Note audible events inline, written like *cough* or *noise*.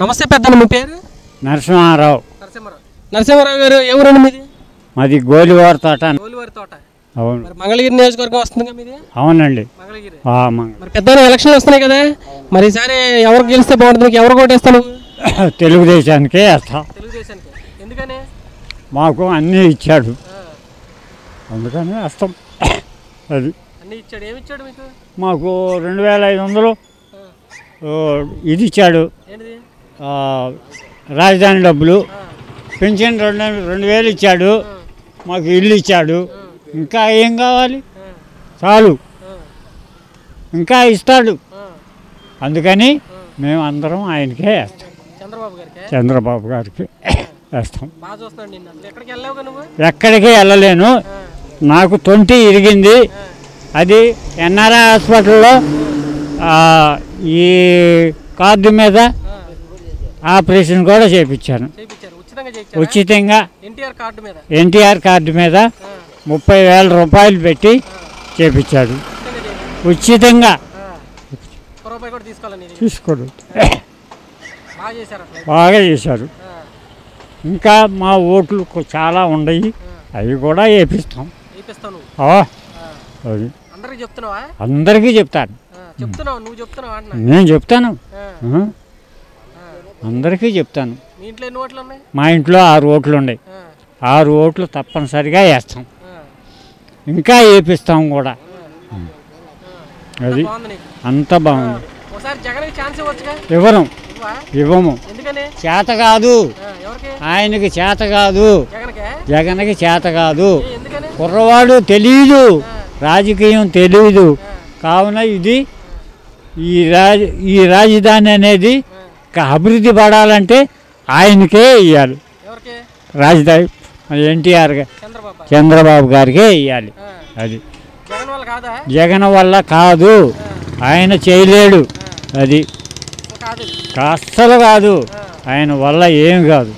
నమస్తే పెద్దన్న మీ పేరు? నరసింహారావు. నరసింహారావు. నరసింహారావు గారు ఎవరండి మీది? మాది గోలివారి తోట గోలివారి తోట. అవును. మంగళగిరి నియోజకవర్గం వస్తుందిగా మీది? అవునండి. మంగళగిరి. మరి పెద్ద ఎలక్షన్లు వస్తున్నాయి కదా మరి ఈసారి ఎవరు గెలిస్తే బాగుంటుంది ఎవరు కోటేస్తాను *coughs* తెలుగుదేశానికే వేస్తాం. తెలుగుదేశానికి. ఎందుకని? మాకు అన్నీ ఇచ్చాడు. అందుకని వేస్తాం. *coughs* అది. అన్ని ఇచ్చాడు. ఏమి ఇచ్చాడు మీకు? మాకు రెండు వేల ఐదు వందలు. ఓ, ఇది ఇచ్చాడు. రాజధాని డబ్బులు. పెన్షన్ రెండు రెండు వేలు ఇచ్చాడు. మాకు ఇల్లు ఇచ్చాడు. ఇంకా ఏం కావాలి? చాలు. ఇంకా ఇస్తాడు. అందుకని మేము అందరం ఆయనకే వేస్తాం. చంద్రబాబు గారికి? చంద్రబాబు గారికి వేస్తాం. ఎక్కడికి వెళ్ళలేను. నాకు తొంటి ఇరిగింది. అది ఎన్ఆర్ఐ హాస్పిటల్లో ఈ కార్డు మీద ఆపరేషన్ కూడా చేయించాను ఉచితంగా ఎన్టీఆర్ కార్డు మీద? ముప్పై వేల రూపాయలు పెట్టి చేయించాడు ఉచితంగా. తీసుకోడు. బాగా చేశారు ఇంకా మా ఓట్లు చాలా ఉన్నాయి అవి కూడా వేపిస్తాం. అది. అందరికి చెప్తాను. నేను చెప్తాను. అందరికీ చెప్తాను. మీ ఇంట్లో ఆరు ఓట్లు ఉన్నాయి? ఆరు ఓట్లు తప్పనిసరిగా వేస్తాం. ఇంకా వేపిస్తాం కూడా. అది అంత బాగుంది. ఒకసారి జగన్కి ఛాన్స్ ఇవ్వచ్చుగా? ఇవ్వరం ఇవ్వా? ఇవ్వము. చేత కాదు. ఆయనకి చేత కాదు. జగన్కే? చేత కాదు. కుర్రవాడు తెలియదు రాజకీయం తెలియదు కావున ఇది ఈ రాజ ఈ రాజధాని అనేది అభివృద్ధి పడాలంటే ఆయనకే ఇవ్వాలి రాజధాని ఎన్టీఆర్ చంద్రబాబు. గారికే ఇవ్వాలి అది. జగన్ వల్ల కాదా? ఆయన చేయలేడు. అది. అస్సలు కాదు. ఆయన వల్ల ఏం కాదు.